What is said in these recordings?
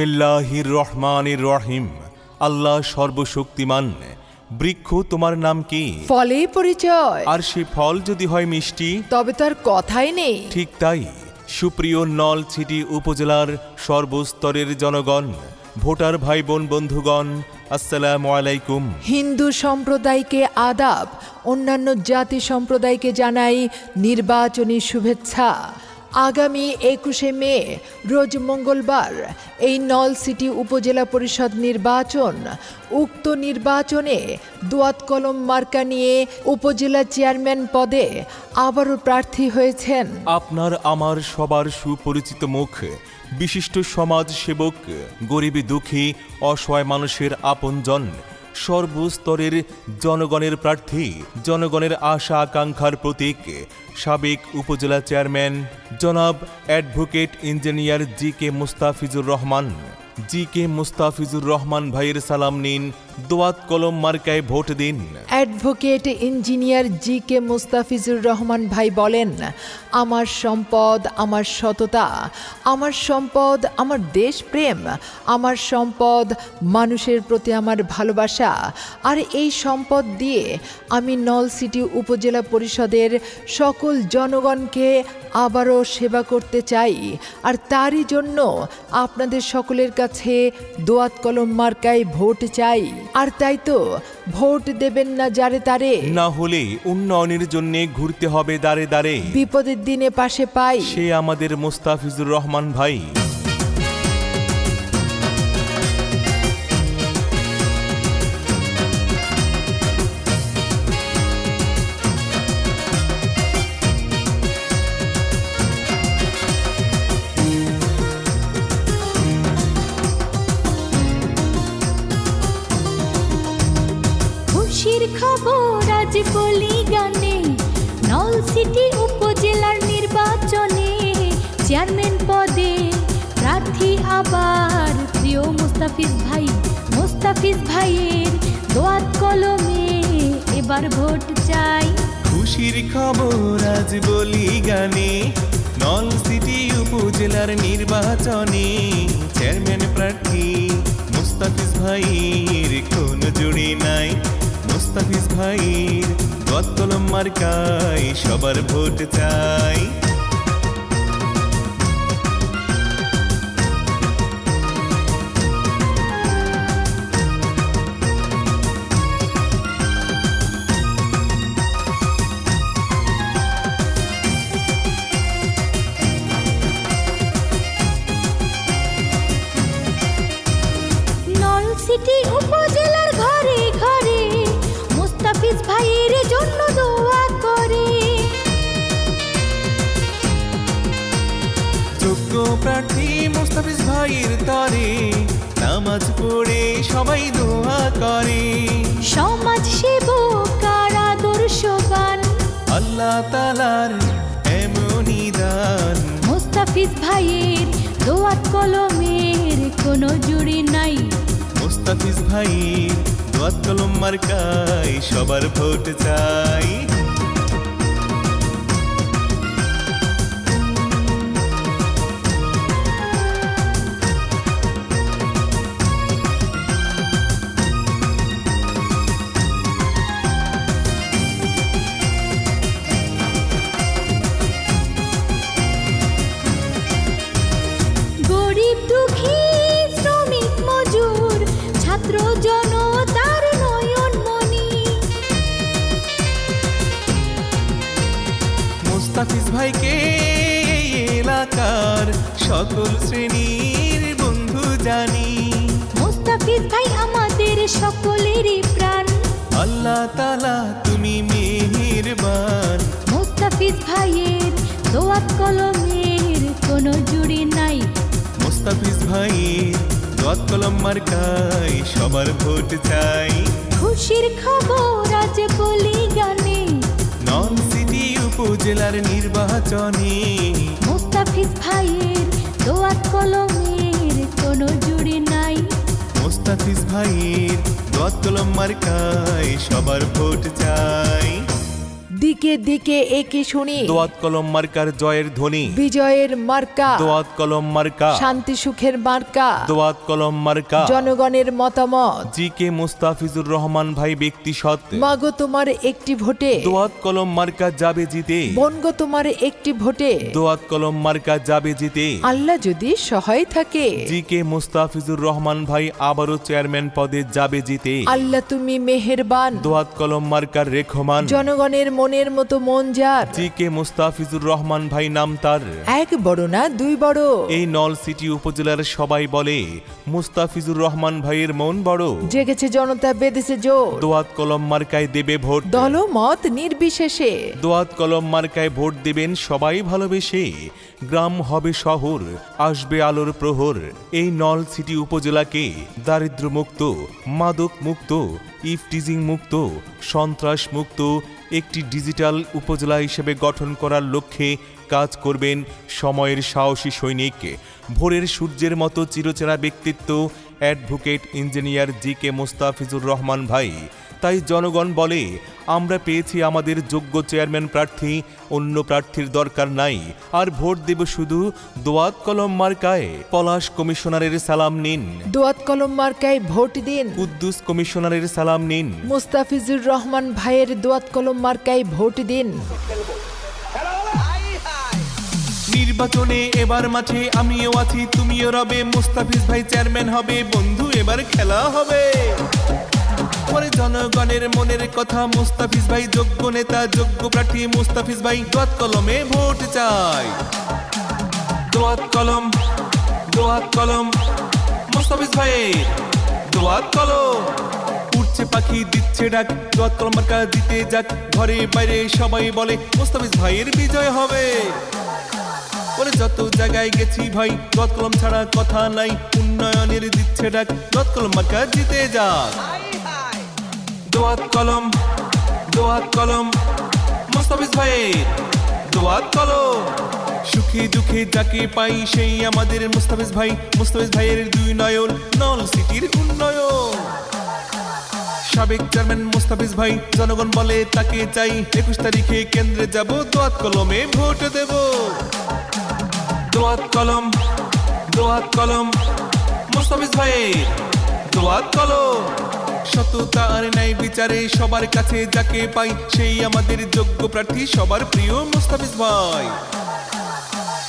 বিসমিল্লাহির রহমানির রহিম। আল্লাহ সর্বশক্তিমান। বৃক্ষ তোমার নাম কি? ফলে পরিচয়। আর সে ফল যদি হয় মিষ্টি? তবে তার কথাই নেই। ঠিক তাই। সুপ্রিয় নলছিটি উপজেলার সর্বস্তরের জনগণ ভোটার ভাই বোন বন্ধুগণ আসসালামু আলাইকুম। হিন্দু সম্প্রদায়কে আদাব অন্যান্য জাতি সম্প্রদায়কে জানাই নির্বাচনী শুভেচ্ছা। আগামী একুশে মে, রোজ মঙ্গলবার, এই নল সিটি উপজেলা পরিষদ নির্বাচন। উক্ত নির্বাচনে দোয়াত কলম মার্কা নিয়ে উপজেলা চেয়ারম্যান পদে আবারও প্রার্থী হয়েছেন। আপনার আমার সবার সুপরিচিত মুখ, বিশিষ্ট সমাজ সেবক গরিবী দুঃখী, অসহায় মানুষের আপনজন সর্বস্তরের জনগণের প্রার্থী, জনগণের আশা আকাঙ্ক্ষার প্রতীক, সাবেক উপজেলা চেয়ারম্যান, জনাব advocate engineer G K Mustafizur Rahman. G K Mustafizur Rahman ভাইয়ের সালাম নিন দোয়াত কলম মার্কায় ভোট দিন। Advocate engineer G K Mustafizur Rahman ভাই বলেন, আমার সম্পদ, আমার সততা, আমার সম্পদ, আমার দেশপ্রেম আমার সম্পদ মানুষের প্রতি আমার ভালোবাসা, আর এই সম্পদ দিয়ে আমি নল সিটি উপজেলা পরিষদের সকল জনগণকে আবারও সেবা করতে চাই, আর তারই জন্য আপনাদের সকলের কাছে দোয়াত কলম মার্কায় ভোট চাই। আর তাই তো ভোট দেবেন না যারে তারে। না হলে উন্নয়নের জন্য ঘুরতে হবে দাঁড়ে দাঁড়ে বিপদের দিনে পাশে পাই। সে আমাদের মোস্তাফিজুর রহমান ভাই। বলি গানে, নল উপজেলার নির্বাচনে চেয়ারম্যান পদে প্রার্থী আবার প্রিয় মুস্তাফিজ ভাই, মুস্তাফিজ ভাইয়ের দোয়াত কলমে এবার ভোট চাই। খুশির খবর আজ বলি গানে, নল সিটি উপজেলার নির্বাচনে চেয়ারম্যান প্রার্থী মুস্তাফিজ ভাইয়ের কোন জুড়ি নাই, মুস্তাফিজ ভাইয়ের গতলম মার্কাই সবার ভোট চাই। প্রার্থী মুস্তাফিজ ভাইয়ের তরে। নামাজ পড়ে সবাই দোয়া করে। সমাজ সেবক আর আদর্শবান। আল্লাহ তালার এমনই দান। মুস্তাফিজ ভাইয়ের দোয়াত কলমের কোনো জুড়ি নাই। মুস্তাফিজ ভাই দোয়াত কলম মার্কায় সবার ভোট চাই। মুস্তাফিজ ভাইকে এলাকার সকল শ্রেণির বন্ধু জানি। মুস্তাফিজ ভাই আমাদের সকলেরই প্রাণ। আল্লাহ তালা তুমি মেহেরবান। মুস্তাফিজ ভাইয়ের দোয়াত কলমের কোনো জুড়ি নাই। মুস্তাফিজ ভাই দোয়াত কলম মার্কায় সবার ভোট চাই। খুশির খবর আজ বলি গানে নন উপজেলার নির্বাচনে। মুস্তাফিজ ভাইয়ের দোয়াত কলমের কোনো জুড়ি নাই। মুস্তাফিজ ভাইয়ের দোয়াত কলম মার্কায় সবার ভোট চাই। দিকে দিকে একে শুনি। দোয়াত কলম মার্কার জয়ের ধ্বনি। বিজয়ের মার্কা। দোয়াত কলম মার্কা। শান্তি সুখের মার্কা। দোয়াত কলম মার্কা। জনগণের মতামত। জি কে মুস্তাফিজুর রহমান ভাই ব্যক্তি সৎ। মাগো তোমার একটি ভোটে। দোয়াত কলম মার্কা যাবে জিতে। বনগো তোমার একটি ভোটে। দোয়াত কলম মার্কা যাবে জিতে। আল্লাহ যদি সহায় থাকে। জি কে মুস্তাফিজুর রহমান ভাই আবারও চেয়ারম্যান পদে যাবে জিতে। আল্লাহ তুমি মেহেরবান। দোয়াত কলম মার্কার রেখমান। জনগণের মনের মতো মন যার। জি কে মুস্তাফিজুর রহমান ভাই নাম তার। এক বড় না দুই বড়। এই নল সিটি উপজেলার সবাই বলে মুস্তাফিজুর রহমান ভাইয়ের মন বড়। জেগেছে জনতা বেঁধেছে জোর। দোয়াত কলম মার্কায় দেবে ভোট। দলমত নির্বিশেষে। দোয়াত কলম মার্কায় ভোট দেবেন সবাই ভালোবেসে। গ্রাম হবে শহর আসবে আলোর প্রহর। এই নল সিটি উপজেলাকে দারিদ্র মুক্ত মাদক মুক্ত ইফটিজিং মুক্ত সন্ত্রাস মুক্ত একটি ডিজিটাল উপজেলা হিসেবে গঠন করার লক্ষ্যে কাজ করবেন সময়ের সাহসী সৈনিক। ভোরের সূর্যের মতো চিরচেরা ব্যক্তিত্ব advocate engineer G K Mostafizur Rahman ভাই। তাই জনগণ বলে আমরা পেয়েছি আমাদের যোগ্য চেয়ারম্যান প্রার্থী অন্য প্রার্থীর দরকার নাই। আর ভোট দেব শুধু দোয়াত কলম মার্কায়। পলাশ কমিশনারের সালাম নিন। দোয়াত কলম মার্কায় ভোট দিন। কুদ্দুস কমিশনারের সালাম নিন। মুস্তাফিজুর রহমান ভাইয়ের দোয়াত কলম মার্কায় ভোট দিন। নির্বাচনে এবার মাঠে আমিও আছি তুমিও রবে। মুস্তাফিজ ভাই চেয়ারম্যান হবে বন্ধু এবার খেলা হবে। পরে জনগণের মনের কথা মুস্তাফিজ ভাই, যোগ্য নেতা, যোগ্য প্রার্থী মুস্তাফিজ ভাই, দোয়াত কলমে ভোট চাই। দোয়াত কলম দোয়াত কলম, মুস্তাফিজ ভাই, দোয়াত কলম। উঠছে পাখি, দিচ্ছে ডাক, দোয়াত কলম মার্কা দিতে যাক, ঘরে বাইরে সবাই বলে মুস্তাফিজ ভাইয়ের বিজয় হবে। পরে যত জায়গায় গেছি ভাই দত কলম ছাড়া কথা নাই, উন্নয়নের দিচ্ছে ডাক দত কলম মার্কা জিতে যাক। দোয়াত কলম দোয়াত কলম। মোস্তাফিজ ভাই দোয়াত কলম। সুখে দুঃখে যাকে পাই সেই আমাদের মুস্তাফিজ ভাই। মুস্তাফিজ ভাইয়ের দুই নয়ন, নল সিটির উন্নয়ন। সাবেক চেয়ারম্যান মুস্তাফিজ ভাই, জনগণ বলে তাকে চাই। একুশ তারিখে কেন্দ্রে যাব, দোয়াত কলমে ভোট দেব। দোয়াত কলম দোয়াত কলম। মুস্তাফিজ ভাই দোয়াত কলম। সততা আর বিচারে সবার কাছে যাকে পাই, সেই আমাদের যোগ্য প্রার্থী সবার প্রিয় মুস্তাফিজ ভাই।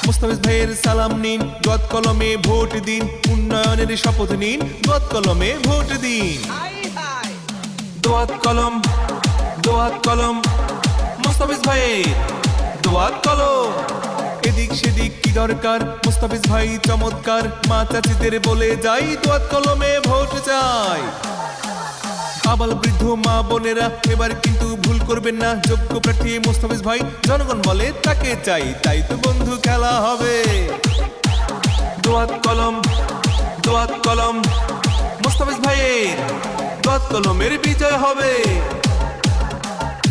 মুস্তাফিজ ভাইয়ের সালাম নিন দোয়াত কলমে ভোট দিন, উন্নয়নের শপথ নিন দোয়াত কলমে ভোট দিন। দোয়াত কলম দোয়াত কলম মুস্তাফিজ ভাইয়ের দোয়াত কলম এদিক সেদিক কি দরকার? মুস্তাফিজ ভাই চমৎকার, মা চাচিদের বলে যাই দোয়াত কলমে ভোট চাই। আবাল বৃদ্ধ মা বোনেরা, এবার কিন্তু ভুল করবেন না। যোগ্য প্রার্থী মোস্তাফিজ ভাই, জনগণ বলে তাকে চাই, তাই তো বন্ধু খেলা হবে। দোয়াত কলম দোয়াত কলম, মোস্তাফিজ ভাইয়ের দোয়াত কলমের বিজয় হবে।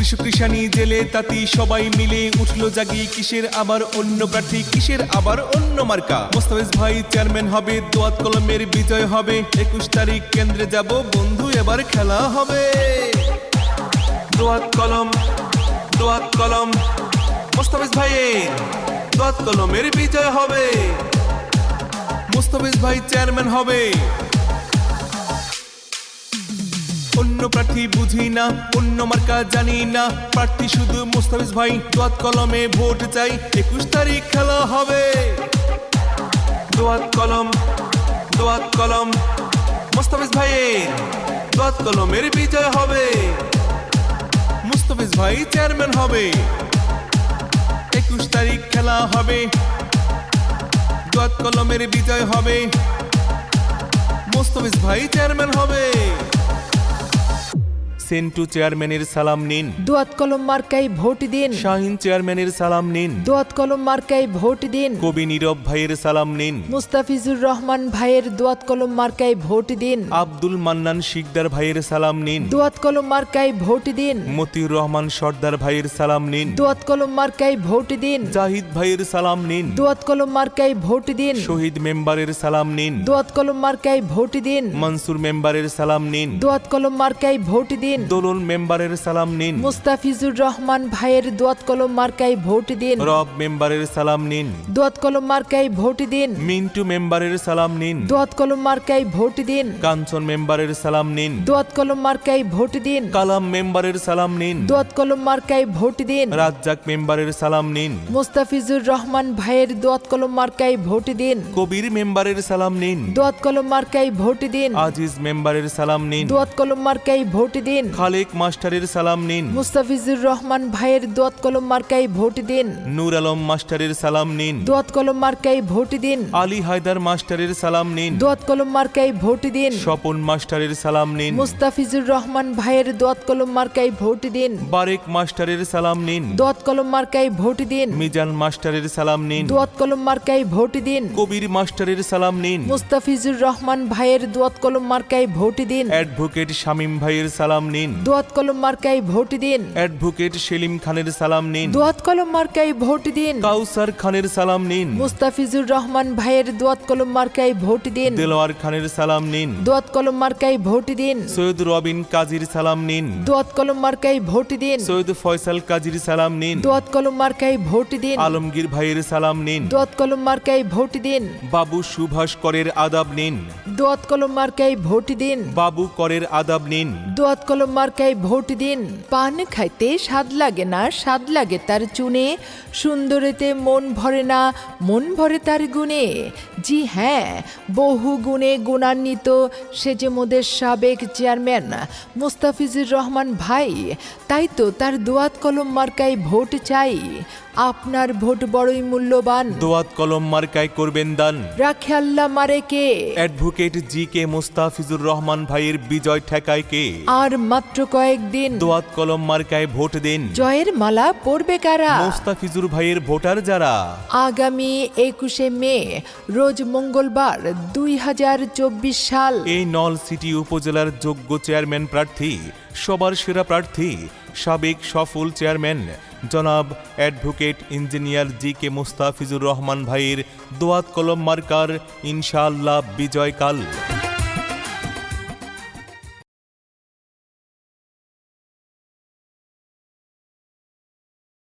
কৃষক কৃষানি জেলে তাতি সবাই মিলে উঠল জাগি। কিসের আবার অন্য প্রার্থী, কিসের আবার অন্য মার্কা? মোস্তাফিজ ভাই চেয়ারম্যান হবে, দোয়াত কলমের বিজয় হবে। একুশ তারিখ কেন্দ্রে যাব, বন্ধু এবার খেলা হবে। দোয়াত কলম দোয়াত কলম, মোস্তাফিজ ভাইয়ের দোয়াত কলমের বিজয় হবে। মুস্তাফিজ ভাই চেয়ারম্যান হবে অন্য প্রার্থী বুঝি না, অন্য মার্কা জানি না। প্রার্থী শুধু মুস্তাফিজ ভাই, দোয়াত কলমে ভোট চাই। একুশ তারিখ খেলা হবে। দোয়াত কলম দোয়াত কলম, মুস্তাফিজ ভাইয়ের দোয়াত কলমের বিজয় হবে। মুস্তাফিজ ভাই চেয়ারম্যান হবে। একুশ তারিখ খেলা হবে। দোয়াত কলমের বিজয় হবে। মোস্তফিজ ভাই চেয়ারম্যান হবে। সেন্টু চেয়ারম্যানের সালাম নিন। দোয়াত কলম মার্কায় ভোট দিন। শাহিন চেয়ারম্যানের সালাম নিন। দোয়াত কলম মার্কায় ভোট দিন। কবি নীরব ভাইয়ের সালাম নিন। মুস্তাফিজুর রহমান ভাইয়ের দোয়াত কলম মার্কায় ভোট দিন। আব্দুল মান্নান শিকদার ভাইয়ের সালাম নিন। দোয়াত কলম মার্কায় ভোট দিন। মতিউর রহমান সর্দার ভাইয়ের সালাম নিন। দোয়াত কলম মার্কায় ভোট দিন। জাহিদ ভাইয়ের সালাম নিন। দোয়াত কলম মার্কায় ভোট দিন। শহীদ মেম্বারের সালাম নিন। দোয়াত কলম মার্কায় ভোট দিন। মনসুর মেম্বারের সালাম নিন। দোয়াত কলম মার্কায় ভোট দিন। দোলন মেম্বারের সালাম নিন। মুস্তাফিজুর রহমান ভাইয়ের দোয়াত কলম মার্কায় ভোট দিন। রব মেম্বারের সালাম নিন। দোয়াত কলম মার্কায় ভোট দিন। মিন্টু মেম্বারের সালাম নিন। দোয়াত কলম মার্কায় ভোট দিন। কাঞ্চন মেম্বারের সালাম নিন। দোয়াত কলম মার্কায় ভোট দিন। কালাম মেম্বারের সালাম নিন। দোয়াত কলম মার্কায় ভোট দিন। রাজ্জাক মেম্বারের সালাম নিন। মুস্তাফিজুর রহমান ভাইয়ের দোয়াত কলম মার্কায় ভোট দিন। কবির মেম্বারের সালাম নিন। দোয়াত কলম মার্কায় ভোট দিন। আজিজ মেম্বারের সালাম নিন। দোয়াত কলম মার্কায় ভোট দিন। খালেক মাস্টারের সালাম নিন। মুস্তাফিজুর রহমান ভাইয়ের দোয়াত কলম মার্কায় ভোট দিন। নূর আলম মাস্টারের সালাম নিন। দোয়াত কলম মার্কায় ভোট দিন। আলী হায়দার মাস্টারের সালাম নিন। দোয়াত কলম মার্কায় ভোট দিন। স্বপন মাস্টারের সালাম নিন। মুস্তাফিজুর রহমান ভাইয়ের দোয়াত কলম মার্কায় ভোট দিন। বারেক মাস্টারের সালাম নিন। দোয়াত কলম মার্কায় ভোট দিন। মিজান মাস্টারের সালাম নিন। দোয়াত কলম মার্কায় ভোট দিন। কবির মাস্টারের সালাম নিন। মুস্তাফিজুর রহমান ভাইয়ের দোয়াত কলম মার্কায় ভোট দিন। অ্যাডভোকেট শামীম ভাইয়ের সালাম নিন। দোয়াত কলম মার্কায় ভোট দিন। অ্যাডভোকেট সেলিম খানের সালাম নিন। দোয়াত কলম মার্কায় ভোট দিন। কাউসার খানের সালাম নিন। মুস্তাফিজুর রহমান ভাইয়ের দোয়াত কলম মার্কায় ভোট দিন। দেলোয়ার খানের সালাম নিন। দোয়াত কলম মার্কায় ভোট দিন। সৈয়দ রবিন কাজীর সালাম নিন। দোয়াত কলম মার্কায় ভোট দিন। সৈয়দ ফয়সাল কাজীর সালাম নিন। দোয়াত কলম মার্কায় ভোট দিন। আলমগীর ভাইয়ের সালাম নিন। দোয়াত কলম মার্কায় ভোট দিন। বাবু সুভাষ করের আদাব নিন। দোয়াত কলম মার্কায় ভোট দিন। বাবু করের আদাব নিন। দোয়াত কলম মার্কায় ভোট দিন। পান খাইতে স্বাদ লাগে না, স্বাদ লাগে তার চুনে। সুন্দরেতে মন ভরে না, মন ভরে তার গুণে। জি হ্যাঁ বহু গুণে গুণান্বিত, সে যে মোদের সাবেক চেয়ারম্যান মুস্তাফিজুর রহমান ভাই, তাই তো তার দোয়াত কলম মার্কায় ভোট চাই। আপনার ভোট বড়ই মূল্যবান। দোয়াত কলম মার্কায় করবেন দান। রাখে আল্লাহ মারে কে? Advocate G K Mustafizur Rahman ভাইয়ের বিজয় ঠেকায় কে? আর মাত্র কয়েকদিন দোয়াত কলম মার্কায় ভোট দিন। জয়ের মালা পরবে কারা? মুস্তাফিজুর ভাইয়ের ভোটার যারা? আগামী একুশে মে রোজ মঙ্গলবার দুই হাজার চব্বিশ সাল। এই নল সিটি উপজেলার যোগ্য চেয়ারম্যান প্রার্থী সবার সেরা প্রার্থী সাবেক সফল চেয়ারম্যান জনাব advocate engineer G K Mustafizur Rahman ভাইয়ের দোয়াত কলম মার্কার ইনশাআল্লাহ বিজয়কাল।